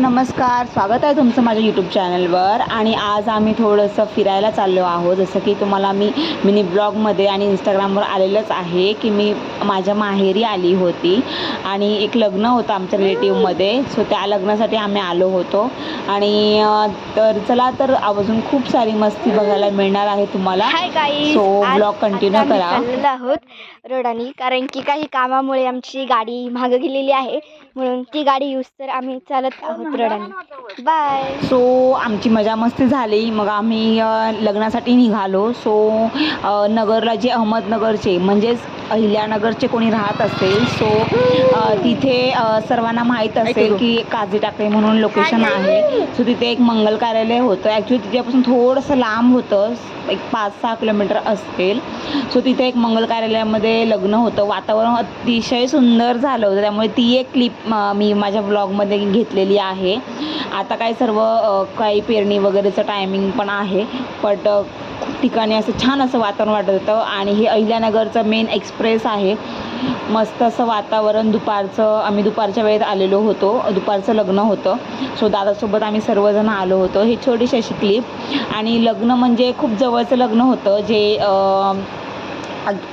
नमस्कार स्वागत आहे तुमचं माझ्या यूट्यूब चॅनलवर आणि आज आम्ही थोडंसं फिरायला चाललो आहोत. जसं की तुम्हाला मी मिनी ब्लॉगमध्ये आणि इंस्टाग्रामवर आलेलंच आहे की मी माझ्या माहेरी आली होती. आणि एक लग्न होतं आमच्या रिलेटिव्हमध्ये सो त्या लग्नासाठी आम्ही आलो होतो. आणि तर चला तर अजून खूप सारी मस्ती बघायला मिळणार आहे तुम्हाला. So, vlog continue करा. आहोत रोडानी. कारण की काही कामामुळे आमची गाडी मागं गेलेली आहे. म्हणून ती गाडी यूज तर आम्ही चालत आहोत. रोडानी. बाय सो आमची मजा मस्ती झाली. मग आम्ही लग्नासाठी निघालो. सो नगरला जे अहमदनगरचे म्हणजेच अहिल्यानगरचे कोणी राहत असेल सो तिथे सर्वांना माहीत असेल की काजी टाकळे म्हणून लोकेशन आहे. सो तिथे एक मंगल कार्यालय होतं. ॲक्च्युली तिच्यापासून थोडंसं लांब होतं. एक पाच सहा किलोमीटर असतील. सो तिथे एक मंगल कार्यालयामध्ये लग्न होतं. वातावरण अतिशय सुंदर झालं होतं. त्यामुळे ती एक क्लिप मी माझ्या ब्लॉगमध्ये घेतलेली आहे. आता काय सर्व काही पेरणी वगैरेचं टायमिंग पण आहे. बट ठिकाणी असं छान असं वातावरण वाटत होतं. आणि हे अहिल्यानगरचं मेन एक्सप्रेस आहे. मस्त असं वातावरण. दुपारचं आम्ही दुपारच्या वेळेत आलेलो होतो. दुपारचं लग्न होतं. सो दादासोबत आम्ही सर्वजण आलो होतो. हे छोटीशी अशी क्लिप आणि लग्न म्हणजे खूप जवळचं लग्न होतं. जे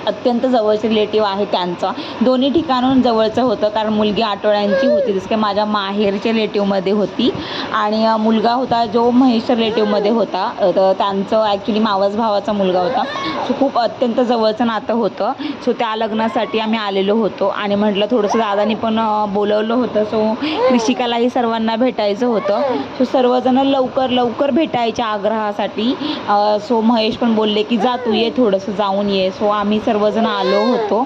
अत्यंत जवळचे रिलेटिव्ह आहे त्यांचा. दोन्ही ठिकाणून जवळचं होतं कारण मुलगी आठवड्यांची होती जसं की माझ्या माहेरच्या रिलेटिव्हमध्ये होती. आणि मुलगा होता जो महेशच्या रिलेटिव्हमध्ये होता. तर त्यांचं ॲक्च्युली मावस भावाचा मुलगा होता. सो खूप अत्यंत जवळचं नातं होतं. सो त्या लग्नासाठी आम्ही आलेलो होतो. आणि म्हटलं थोडंसं दादानी पण बोलवलं होतं. सो कृषिकालाही सर्वांना भेटायचं होतं. सो सर्वजण लवकर लवकर भेटायच्या आग्रहासाठी सो महेश पण बोलले की जा तू ये थोडंसं जाऊन ये. सो आम्ही आम्ही सर्वजण आलो होतो.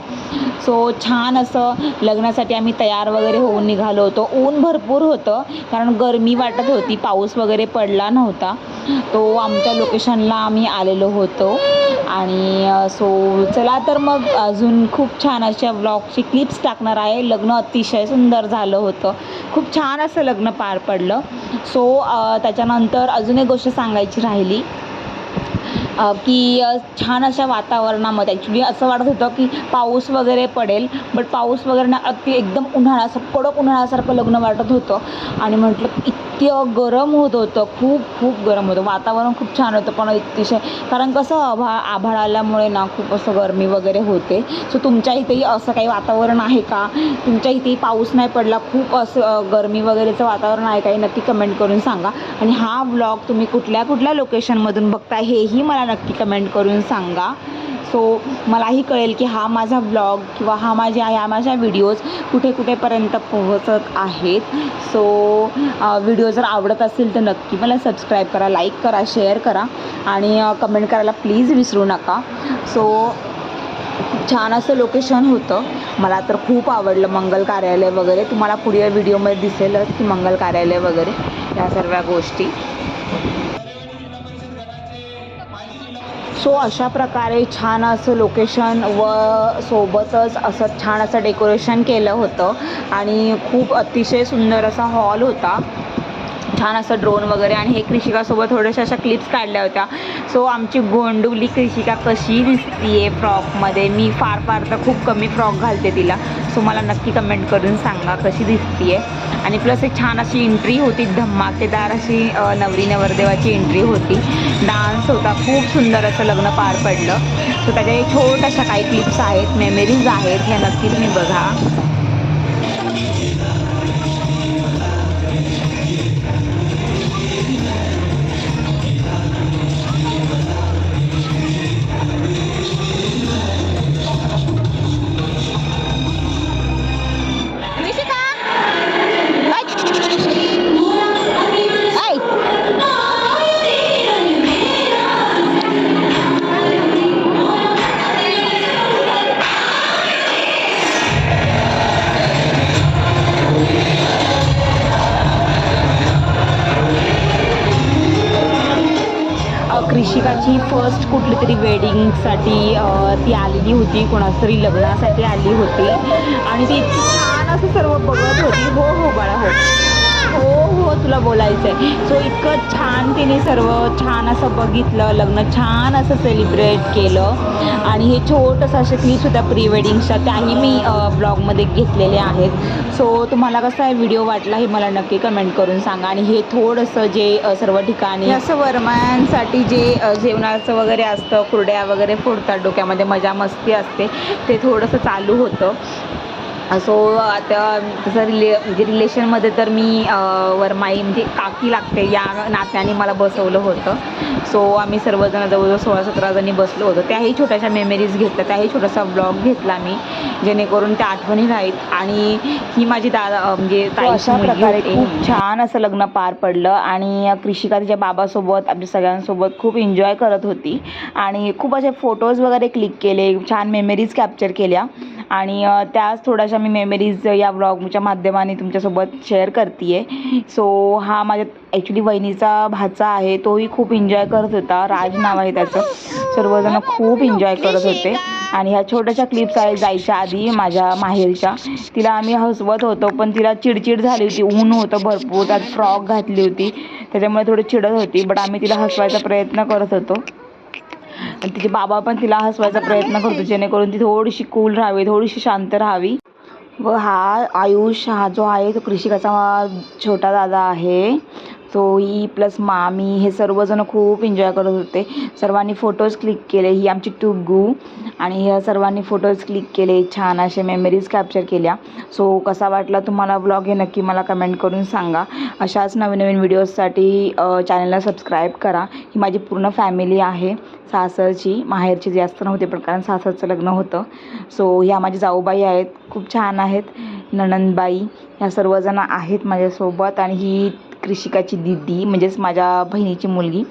सो छान असं लग्नासाठी आम्ही तयार वगैरे होऊन निघालो होतो. ऊन भरपूर होतं कारण गरमी वाटत होती पाऊस वगैरे पडला नव्हता. तो आमच्या लोकेशनला आम्ही आलेलो होतो. आणि सो चला तर मग अजून खूप छान अशा ब्लॉगची क्लिप्स टाकणार आहे. लग्न अतिशय सुंदर झालं होतं. खूप छान असं लग्न पार पडलं. सो त्याच्यानंतर अजून एक गोष्ट सांगायची राहिली. की छान अशा वातावरणामध्ये. ॲक्च्युली असं वाटत होतं की पाऊस वगैरे पडेल बट पाऊस वगैरे ना अगदी एकदम उन्हाळा असं कडक उन्हाळ्यासारखं लग्न वाटत होतं. आणि म्हटलं इतकं गरम होत होतं खूप खूप गरम होतं. वातावरण खूप छान होतं पण अतिशय कारण कसं आभा आभाळ आल्यामुळे ना खूप असं गरमी वगैरे होते. सो तुमच्या इथेही असं काही वातावरण आहे का? तुमच्या इथेही पाऊस नाही पडला खूप असं गरमी वगैरेचं वातावरण आहे काही नक्की कमेंट करून सांगा. आणि हा व्लॉग तुम्ही कुठल्या कुठल्या लोकेशनमधून बघताय हेही मला नक्की कमेंट करून सांगा. सो मलाही कळेल की हा माझा ब्लॉग किंवा हा माझ्या ह्या माझ्या व्हिडिओज कुठे कुठेपर्यंत पोहोचत आहेत. सो व्हिडिओ जर आवडत असेल तर नक्की मला सबस्क्राईब करा लाईक करा शेअर करा आणि कमेंट करायला प्लीज विसरू नका. सो छान असं लोकेशन होतं. मला तर खूप आवडलं मंगल कार्यालय वगैरे. तुम्हाला पुढील व्हिडिओमध्ये दिसेलच की मंगल कार्यालय वगैरे या सर्व गोष्टी. सो अशा प्रकारे छान असं लोकेशन व सोबतच असं छान असं डेकोरेशन केलं होतं. आणि खूप अतिशय सुंदर असा हॉल होता. छान असं ड्रोन वगैरे आणि हे कृषिकासोबत थोड्याशा अशा क्लिप्स काढल्या होत्या. सो आमची गोंडुली कृषिका कशी दिसतीये फ्रॉकमध्ये मी फार फार तर खूप कमी फ्रॉक घालते तिला. सो मला नक्की कमेंट करून सांगा कशी दिसतीये. आणि प्लस एक छान अशी एंट्री होती धमाकेदार अशी नवरी नवरदेवाची एंट्री होती. डान्स होता खूप सुंदर असं लग्न पार पडलं. सो त्याच्या छोट्याशा काही क्लिप्स आहेत मेमरीज आहेत हे नक्कीच तुम्ही बघा. ही फर्स्ट कुठली तरी वेडिंगसाठी ती आलेली होती. कोणाचं तरी लग्नासाठी आली होती. आणि ती इतकी छान असं सर्व बघत होती. हो हो बाळा हो. हो हो तुला बोलायचं आहे सो इतकं छान तिने सर्व छान असं बघितलं लग्न छान असं सेलिब्रेट केलं. आणि हे छोटंसं असे क्लिपसुद्धा प्री वेडिंगच्या त्याही मी ब्लॉगमध्ये घेतलेले आहेत. सो तुम्हाला कसा आहे व्हिडिओ वाटला हे मला नक्की कमेंट करून सांगा. आणि हे थोडंसं जे सर्व ठिकाणी असं वरमायांसाठी जे जेवणाचं वगैरे असतं कुरड्या वगैरे फोडतात डोक्यामध्ये मजा मस्ती असते ते थोडंसं चालू होतं. सो आता तसं रिले म्हणजे रिलेशनमध्ये तर मी वरमाई म्हणजे काकी लागते या नात्याने मला बसवलं होतं. सो आम्ही सर्वजण जवळजवळ सोळा सतरा जणी बसलो होतो. त्याही छोट्याशा मेमरीज घेतल्या त्याही छोटासा ब्लॉग घेतला मी जेणेकरून त्या आठवणी राहीत आणि ही माझी दादा म्हणजे अशा प्रकारे. खूप छान असं लग्न पार पडलं आणि कृषिका तिच्या बाबासोबत आमच्या सगळ्यांसोबत खूप एन्जॉय करत होती. आणि खूप असे फोटोज वगैरे क्लिक केले छान मेमरीज कॅप्चर केल्या. आणि त्याच थोड्याशा मी मेमरीज या ब्लॉगच्या माध्यमाने तुमच्यासोबत शेअर करते आहे सो हा माझ्या ॲक्च्युली वहिनीचा भाचा आहे तोही खूप एन्जॉय करत होता. राज नाव आहे त्याचं. सर्वजण खूप एन्जॉय करत होते. आणि ह्या छोट्याशा क्लिप्स आहेत जायच्या आधी माझ्या माहेरच्या. तिला आम्ही हसवत होतो पण तिला चिडचिड झाली होती. ऊन होतं भरपूर. त्यात फ्रॉक घातली होती. त्याच्यामुळे थोडी चिडत होती बट आम्ही तिला हसवायचा प्रयत्न करत होतो. आणि तिचे बाबा पण तिला हसवायचा प्रयत्न करतो जेणेकरून ती थोडीशी कूल राहावी थोडीशी शांत राहावी. व हा आयुष हा जो आहे तो कृषिकाचा छोटा दादा आहे. तोही प्लस मामी हे सर्वजण खूप एन्जॉय करत होते. सर्वांनी फोटोज क्लिक केले. ही आमची टुगू आणि ह्या सर्वांनी फोटोज क्लिक केले. छान असे मेमरीज कॅप्चर केल्या. सो कसा वाटला तुम्हाला ब्लॉग हे नक्की मला कमेंट करून सांगा. अशाच नवीन नवीन व्हिडिओजसाठी चॅनलला सबस्क्राईब करा. ही माझी पूर्ण फॅमिली आहे. सासरची माहेरची जास्त नव्हते पण कारण सासरचं लग्न होतं. सो ह्या माझ्या जाऊबाई आहेत. खूप छान आहेत. नणंदबाई ह्या सर्वजण आहेत माझ्यासोबत आणि ही कृषिकाची दिदी म्हणजेच माझ्या बहिणीची मुलगी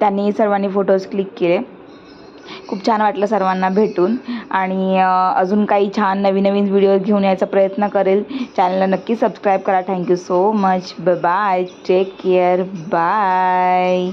त्यांनी सर्वांनी फोटोज क्लिक केले. खूप छान वाटलं सर्वांना भेटून. आणि अजून काही छान नवीन नवीन व्हिडिओ घेऊन यायचा प्रयत्न करेल. चॅनलला नक्की सबस्क्राईब करा. Thank you so much bye take care bye